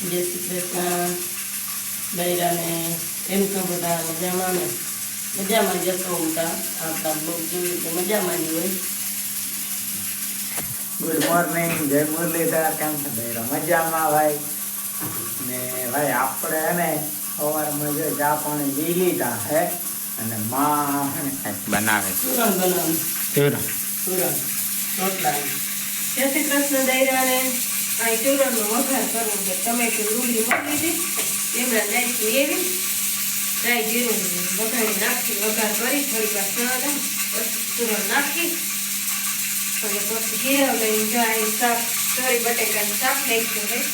જય શ્રી કૃષ્ણ બૈરાને કેમ છો બધા મજામાં ને? મજામાં જતો હતા આપણા બ્લોગ જોયું તો મજામાં જ હોય. ગુડ મોર્નિંગ જય મુરલીધર. કેમ છે? બૈરા મજામાં ભાઈ. ને ભાઈ આપણે હે ને સવારમાં જો ચા પાણી લઈ લીધા હે અને માં બનાવે ને બનાવે. ચૂરણ સુરણ રોટલા જય શ્રી કૃષ્ણ દૈરાને આ ચૂરણનો વઘાર કરવો છે. ટમેટું ડુંગળી મૂકી હતી એમના નાખી એવી. રાઈ જીરું વઘારી નાખી વઘાર કરી થોડીક વાર સળગા પછી ચૂરણ નાખી. અને પછી જીરા લઈને જાય શાક ચોરી બટેકાનું શાક નાખ્યું હોય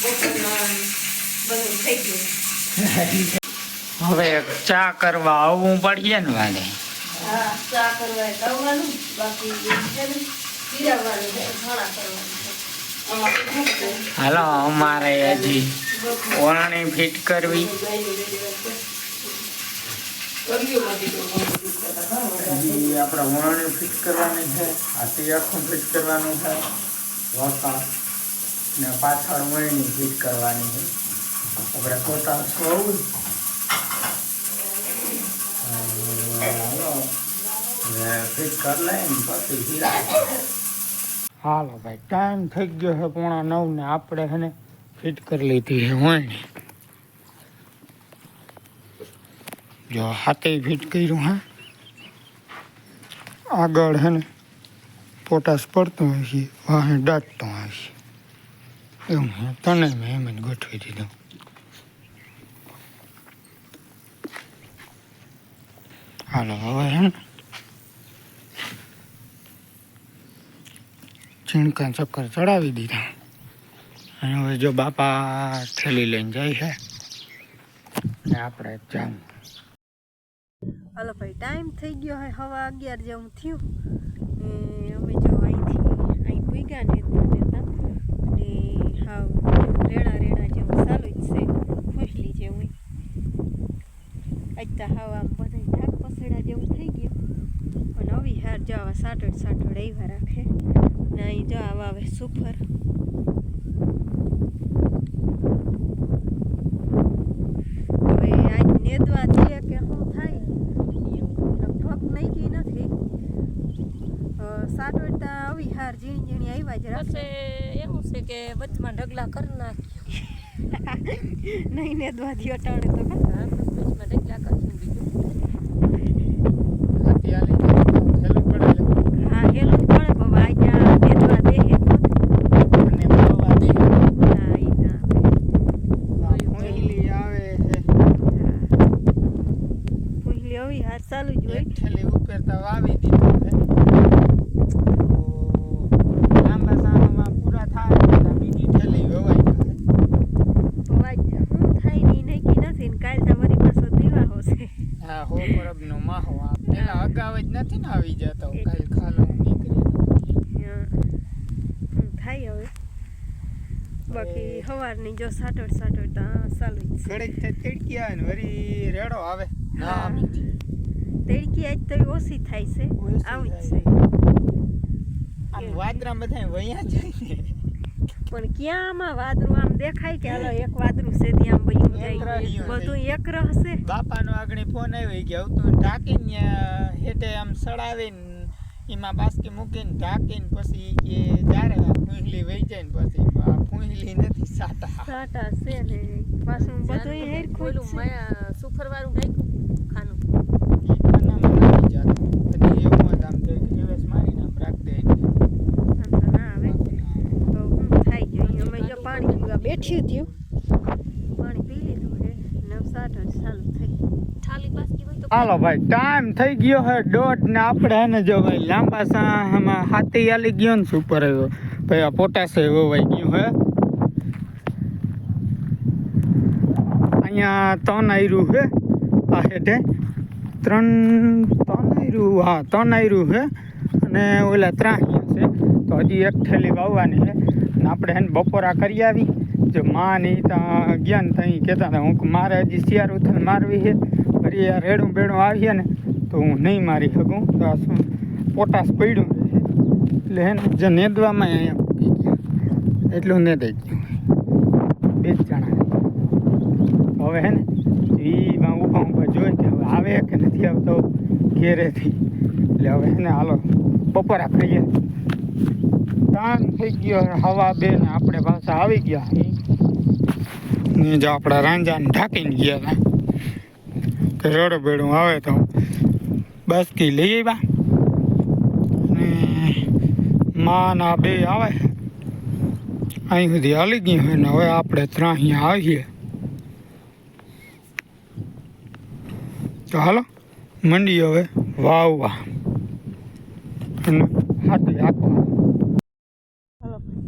બપોરમાં બધું થઈ ગયું. હવે ચા કરવા આવવું પડીએ ને વાલે? હા ચા કરવા આવવાનું. બાકી જે છે છે ઘણા કરવાનું છે છે? હાલો, અમારે હજી ઓરણી ફિટ કરવી. આપણે ઓરણી ફિટ કરવાની છે, હાથી આખું ફિટ કરવાનું છે વકા ને પાછળ વળણી ફિટ કરવાની છે. આપણે સોવું. હાલો ફિટ કરી લઈએ પછી હીરા. હાલો ભાઈ ટાઈમ થઈ ગયો છે પોણા નવ ને આપણે હેને ફિટ કરી લીધી છે હોય જો હાથે ફિટ કર્યું, હા. આગળ હે ને પોટાશ પડતો હોય છે, વાહે દાટતો હોય છે. એવું હે, તને મેં એમ જ ગોઠવી દીધું. હાલો, હવે હે ને ચીણકા ચક્કર ચડાવી દીધા. અને હવે જો બાપા થેલી લઈને જાય છે, ને આપણે જામ હલો ભાઈ, ટાઈમ થઈ ગયો હોય હવા અગિયાર જેવું થયું. ને અમે જો અહીંથી અહીં પૂગ્યા નેતા નેતા ને હાવ રેડા રેડા જેવું ચાલુ જ છે, ખુશલી જેવું. આજતા હાવ આમ બધા થાક પસેડા જેવું થઈ ગયું. અને આવી હાર જો આવા સાટડ સાટડ આવ્યા રાખે. ને અહીં જો આવા આવે સુફર હવે આજ નેદવા છે કે શું થાય? લગભગ નહીં નથી. સાત વાગતા આવી હાર ઝીણી ઝીણી આવ્યા જ પછી એવું છે કે વચમાં ઢગલા કરી નાખ્યો. નહીં નેદવા દો ટાણે તો કાં. હા, વચમાં ઢગલા કરી દીધું હા હેલું જ પડે બાબા આજે આ નેદવા દે હે તો. હા ઈ તો આપે. હા. પૂંછલી આવી હાર ચાલુ જ હોય અવાજ શું થાયની નક્કી નથી ને કાલ તો વળી પાછો દીવા હશે હા નો પરબનો માહો પેલા અગાઉ જ નથી ને આવી જતો કાલ ખાલો નીકળી થાય હવે? બાકી સવારની જો સાટડ સાટડ તા ચાલુ કડક છે. ઘડીક તો ચડકી આવે ને વરી રેડો આવે. ના હા. આવી તેડકી આજ તો ઓછી થાય છે. આવું જ છે. આમ વાદરા બધા વયા જાય પણ ક્યાં આમાં વાદરું આમ દેખાય કે હાલો એક વાદરું છે ત્યાં બયું જાય. બધું એક રહશે. બાપાનો આગળ ફોન આવ્યો કે તો ઢાંકીને હેઠે આમ સડાવીને એમાં બાસ્કી મૂકીને ઢાંકીને પછી કે જ્યારે આ ફૂંહલી વહી જાય ને પછી. આ ફૂંહલી નથી સાટા. સાટા છે ને. પાછું બધું હેર ખોલું મેં છે. માયા સુફર વાળું નાખ્યું ખાનું ઈ ખાનામાં નથી જાતું બધી એવું જ આમ તો એક રિવર્સ મારીને આમ રાખ દે એટલે આમ તો ના આવે તો હું થાય ગયું અમે જો પીવા બેઠ્યું થયું પાણી પી લીધું છે. નવસાઠ ચાલુ થઈ. થાલી બાસકી હોય તો હાલો ભાઈ ટાઈમ થઈ ગયો હે દોઢ ને આપણે એને ને જો ભાઈ લાંબા સામાં હાથી આલી ગયો ને સુપર આવ્યો ભાઈ આ પોટાશે વવાઈ ગયું હે. અહીંયા ત્રણ આયરું હે. આ હેઠે ત્રણ ત્રણ આયરું હા ત્રણ આયરું હે. અને ઓલા ત્રાહિયા છે. તો હજી એક થેલી વાવવાની છે. ને આપણે એને બપોરા કરી આવી. જો માં ને ત્યાં ગયા ને ત્યાં કહેતા હતા. હું મારે હજી શિયાર ઉથલ મારવી છે. ફરી આ રેડું બેડું આવીએ ને તો હું નહીં મારી શકું. તો આ શું પોટાશ પડ્યું રહે એટલે હે ને, જે નેદવામાં અહીંયા પૂકી ગયા. એટલું નેદાઈ ગયું. બે જ જણા. હવે હે ને એ ઊભા ઊભા જોઈ કે હવે આવે કે નથી આવતો, ઘેરેથી. એટલે હવે હે ને, હાલો, બપોરા કરીએ તાન થઈ ગયો હવા બે ને આપણે પાછા આવી ગયા ને જો આપણા રાંજાને ઢાંકીને ગયા હતા. કે રડો બેડું આવે તો બસ કી લઈ આવ્યા. ને માં ના બે આવે. અહીં સુધી હાલી ગઈ હોય ને હવે આપણે ત્રણ અહીંયા આવીએ. તો હાલો મંડી હવે વાવવા. અને હાથી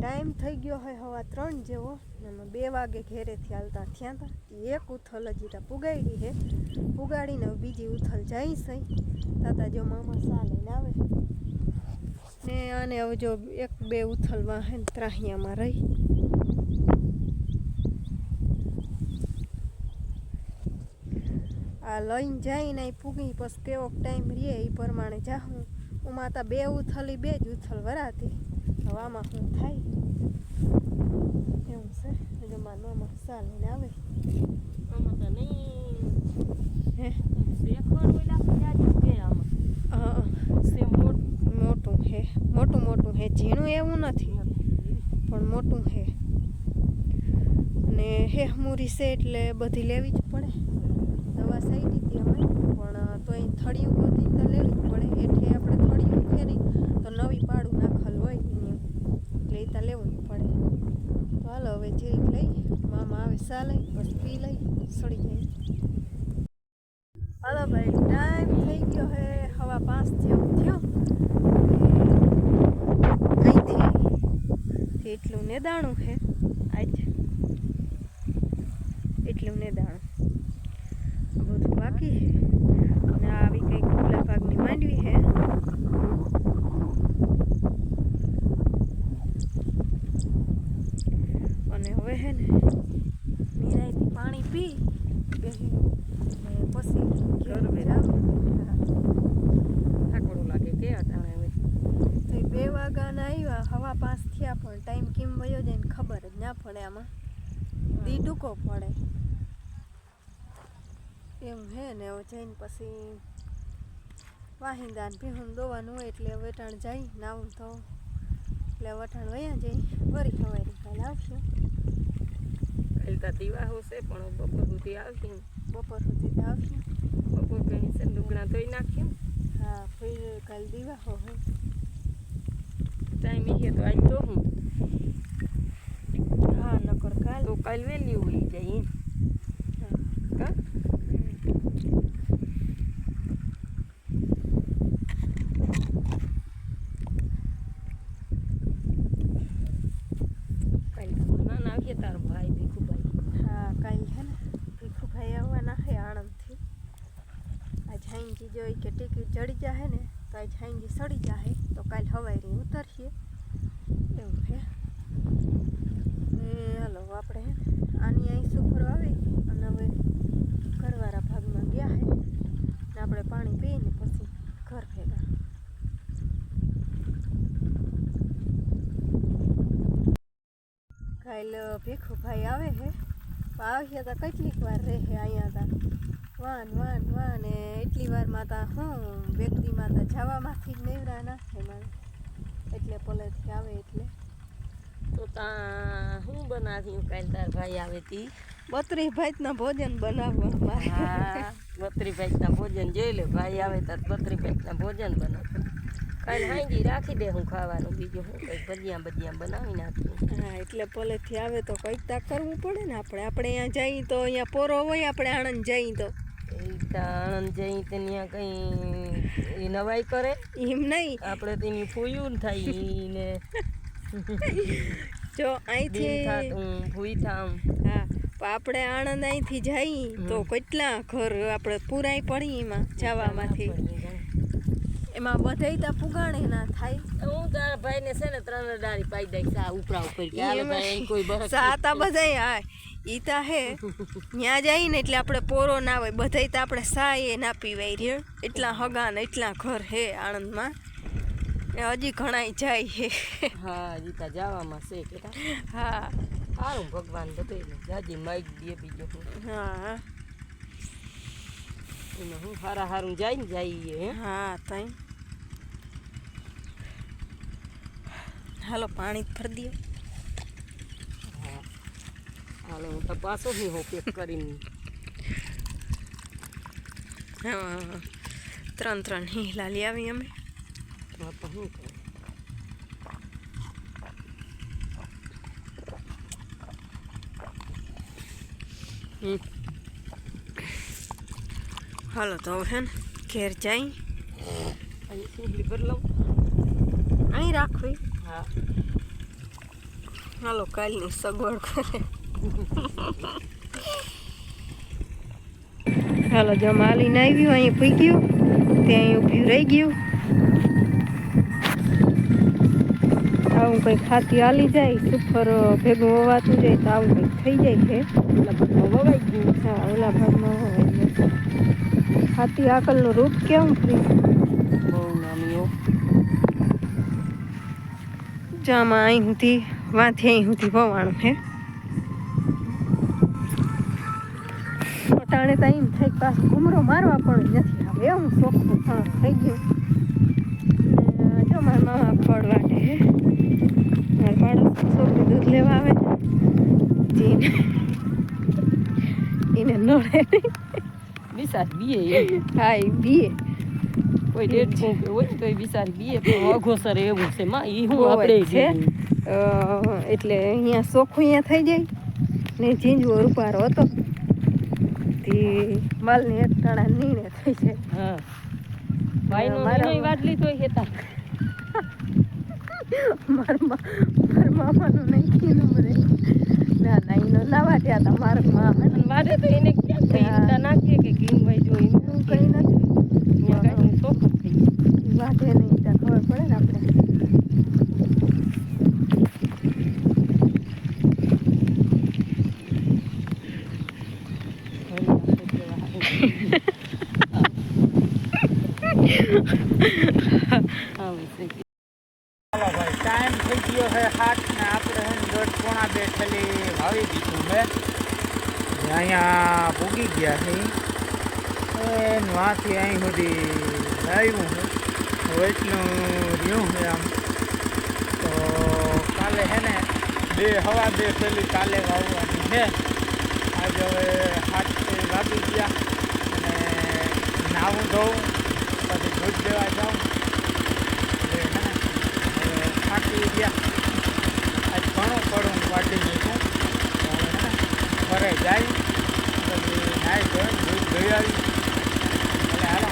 ટાઈમ થઈ ગયો હોય હવા ત્રણ જેવો, ને અમે બે વાગે ઘેરેથી હાલતા થયા હતા. એક ઉથલ તા પુગાડી હે પુગાડીને બીજી ઉથલ જાય સઈ તાતા જો મામા સા લઈને આવે. ને આને હવે જો એક બે ઉથલમાં હે ત્રાહિયામાં રહી. આ લઈને જઈને પૂગી, પછી કેવો ટાઈમ રહે એ પ્રમાણે જાઉં હું માતા બે ઉથલી, બે જ ઉથલ વરાતી. હવામાં શું થાય એવું છે એટલે મારા મામા સા લઈને આવે આમાં તો નહીં હે ત્યાં જ મોટ હે મોટું મોટું હે ઝીણું એવું નથી પણ મોટું હે અને હે મૂરી છે એટલે બધી લેવી જ પડે દવા સહી દીધી અમે પણ તો અહીં થળિયું ગોતી તો લેવી જ પડે હેઠે આપણે થળિયું ફેરી તો નવી પાડું નાખલ હોય એની એટલે એ તો લેવું જ પડે તો હાલો હવે જીરીક લઈ આવે લઈ પછી પી લઈ, સડી જાય હાલો ભાઈ ટાઈમ થઈ ગયો હે, હવા પાંચ જેવું થયો. અહીંથી એટલું નેદાણું છે આજ એટલું નેદાણું. બધું બાકી છે અને આવી કંઈક ખુલ્લા ભાગની માંડવી છે અને હવે હે ને પાણી પી બેસી પછી ઘર લાગે કે અટાણે હવે. તો બે વાગ્યાના આવ્યા હવા પાસ થયા પણ ટાઈમ કેમ વયો જાય ને ખબર જ ના પડે આમાં. દી ટૂંકો પડે. એમ હે ને હવે જઈને પછી વાહિંદાન ભીહું દોવાનું હોય એટલે વટાણ જાય નાવું તો એટલે વટાણ વયા જઈ વરી ખવાય કાલે આવશું. કાલ તો દિવાહો છે પણ બપોર સુધી આવશે. બપોર સુધી આવશું. બપોર કઈ છે લુગણા ધોઈ નાખ્યું. હા ફરી કાલ દીવા હોય ટાઈમ એ તો આજ તો હું. હા નકર કાલ. તો કાલ વહેલી ઉડી જાય એમ. કા કાલ તો નાના આવીએ તારો ભાઈ ભીખુભાઈ હા કાલ હે ને ભીખુભાઈ આવવાના હે આણંદથી આજ હાઈજી જોઈ કે ટિકિટ ચડી જાહે ને તો આજ હાઈજી સડી જાહે તો કાલ હવારી ઉતરશે એવું હે ને હાલો આપણે હે ને આની અહીં સુપર આવી અને હવે ઘરવાળા ભાગમાં ગયા હે ને આપણે પાણી પીને પછી ઘર ભેગા કાલ ભીખુભાઈ આવે હે. આવ્યા હતા કેટલીક વાર રહે અહીંયા તા. વાન વાન વાન ને એટલી વારમાં તા હું વ્યક્તિમાં તા જવામાંથી જ નેવરા નાખે મારે. એટલે પલેથી આવે એટલે. તો તા હું બનાવ્યું કાલ તાર ભાઈ આવે તી? બત્રી ભાઈના ભોજન બનાવવા હા બત્રી ભાઈના ભોજન જોઈ લે ભાઈ આવે તાર બત્રી ભાઈના ભોજન બનાવ કાલ હાંજી રાખી દે હું ખાવાનું બીજું હું કંઈક ભજીયા ભજીયા બનાવી નાખું હા એટલે પલેથી આવે તો કંઈક તા કરવું પડે ને આપણે. આપણે અહીંયા જઈએ તો અહીંયા પોરો હોય આપણે આણંદ જઈએ તો. આણંદ જઈ તે ત્યાં કંઈ એ નવાઈ કરે? એમ નહીં. આપણે તેની ફૂયું થાય ને. જો અહીંથી હું ફૂઈ થામ. હા પણ આપણે આણંદ અહીંથી જઈએ તો કેટલા ઘર આપણે પૂરાય પડી એમાં જવામાંથી. એમાં બધાય તા પુગાણે ના થાય. હું તારા ભાઈને છે ને ત્રણ ડાળી પાઈ દઈશ આ ઉપરા ઉપર ભાઈ કોઈ સાતા બધાય હા ઈ તા હે ત્યાં જઈએ ને એટલે આપણે પોરો ના હોય. બધાય તો આપણે સા એ ના પીવાય રે. એટલા હગા ને એટલા ઘર હે આણંદમાં. એ હજી ઘણાય જાય હે. હા જીતા જવામાં છે કેતા હા. સારું ભગવાન બધે જાજી માઈક દે બીજો હું. હું હારા હારું જાય ને જઈએ હા તઈ. હાલો પાણી ભરી દો હાલો હું તપાસો હું હો પેક કરીને. ત્રણ ત્રણ હિંહલા લઈ આવી અમે. હાલો તો હવે ને ઘેર જાય અહીં રાખવી. હા. હાલો કાલની સગવડ કરે. હાલો જો માલીને આવ્યું અહીં પી ગયું. ત્યાં ઊભી રહી ગયું. આવું કંઈક ખાતી હાલી જાય સુપર ભેગું હોવાતું જાય તો આવું કંઈક થઈ જાય છે. ઓલા ભાગમાં વવાઈ ગયું. હા ઓલા ભાગમાં વવાઈ ગયું ખાતી આકલનું રૂપ કેવું ફ્રી? જામાં અહીં સુધી વાંથી અહીં સુધી ભવાણું હે ટાણે તો એમ થઈ પાછો ઘૂમરો મારવા પણ નથી આવે. એવું ચોખ્ખું પણ થઈ ગયું. જો મારા મામા ફળ વાટે હે મારા પાડોશ છોકરી દૂધ લેવા આવે જીને એને નડે નહીં. વિચાર બીએ હા એ બીએ. કોઈ ડેટ કે હોય તો એ બિચારી બીએ પણ અઘોસર એવું છે માં એ હું આપણે છે. એટલે અહીંયા ચોખ્ખું અહીંયા થઈ જાય. ને ઝીંઝવો રૂપારો હતો. તે માલની એક ટાણા નીણે થઈ જાય. હા. ભાઈનો મારા- એનોય વાટલી તોય હેતા. મારા મારા મામાનું નહીં કીધું મને. ના ના એનો ના વાટ્યા હતા મારા મામા વાટે તો એને ક્યાં કઈ નાખીએ કે કેમ ભાઈ જો કઈ કંઈ નથી વાટે નહીં, ત્યાં ખબર પડે ને આપણે. ટાઈમ થઈ ગયો છે હાથ ને આપણે દોઢ પોણા બે ખાલી વાવી દીધું મેં અહીંયા ભૂગી ગયા છે એ વાંથી અહીં સુધી આવ્યું છે હવે એટલું રહ્યું છે આમ. તો કાલે હે ને, બે હવા બે પહેલી કાલે વાવવાની છે આજે હવે હાથ વાગી ગયા અને નાવું ધોવું પછી દૂધ દેવા જાઉં. હે હવે થાકી ગયા. આજ ઘણું પડું વાટી મૂકું હે ઘરે જાય, પછી નાહી ધોઈ દૂધ ધોઈ આવી એટલે હાલો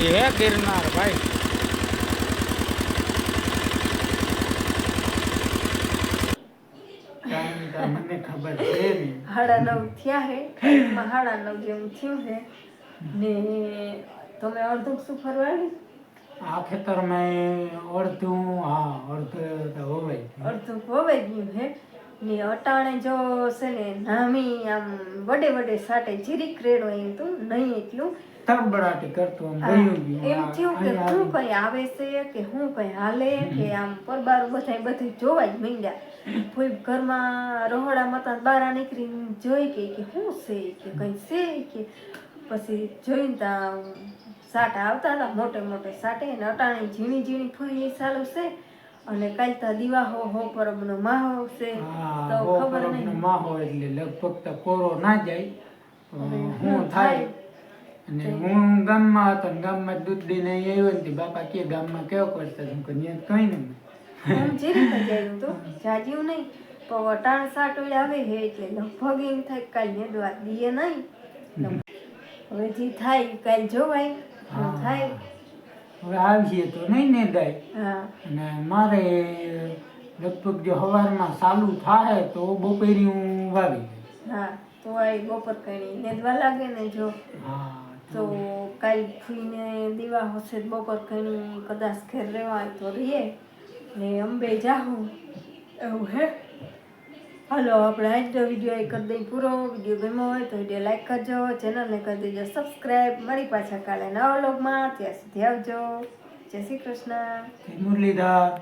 આવી હે ગિરનાર ભાઈ મને ખબર છે નહીં સાડા નવ થયા હે ટાઈમમાં સાડા નવ જેવું થયું છે ને તમે અડધું શું ફરવાની આ ખેતરમાં અડધું હા અડધું તો હોવાય છે. અડધું વવાઈ ગયું હે ને અટાણે જો છે ને નામી આમ વડે વડે સાટે જીરીક રેડો એમ તું નહીં એટલું. તરબડાટી કરતો આમ એમ થયું કે હું કઈ આવે છે કે હું કઈ હાલે કે આમ પરબાર બધા બધું જોવા જ મીંડ્યા. કોઈ ઘરમાં રહોડા મતા બારા નીકળીને જોઈ કે કે શું છે કે કઈ છે કે પછી જોઈને તા સાટા આવતા હતા મોટે મોટે સાટે અને અટાણે ઝીણી ઝીણી ફોઈ ચાલુ છે. અને કાલ તો દીવા હો હો પરબનો માહો છે તો ખબર નહીં. માહોલ એટલે લગભગ તો કોરો ના જાય. શું થાય? અને હું ગામમાં હતો ને ગામમાં દૂધ લઈને આવ્યો ને બાપા કે ગામમાં કેવો કરતા હું કહું ત્યાં કઈ નહીં. હું જ જાયું તો જાજ્યું નહીં. પણ વટાણ સાટો આવે હે એટલે લગભગ એમ થાય કાલ ને દવા દીએ નહીં. હવે જે થાય કાલ જોવાય. થાય હવે આવીએ તો નહીં ને હા. અને મારે લગભગ જો સવારમાં ચાલુ થાય તો બપોરી હું વાવી. હા તો આ બપોર કઈ નેદવા લાગે ને જો. હા તો કાલ ફૂઈને દીવા હશે બપોર કઈ કદાચ ઘેર રહેવાય તો રહીએ. ને અંબે જાહું. એવું હે? હાલો, આપણે આજનો વીડિયો એ કરી દઈએ પૂરો. વીડિયો ગમ્યો હોય તો વીડિયો લાઈક કરજો ચેનલને કરી દેજો સબસ્ક્રાઈબ મારી પાછા કાલે નવા લોગમાં ત્યાં સુધી આવજો. જય શ્રી કૃષ્ણ. મુરલીધર.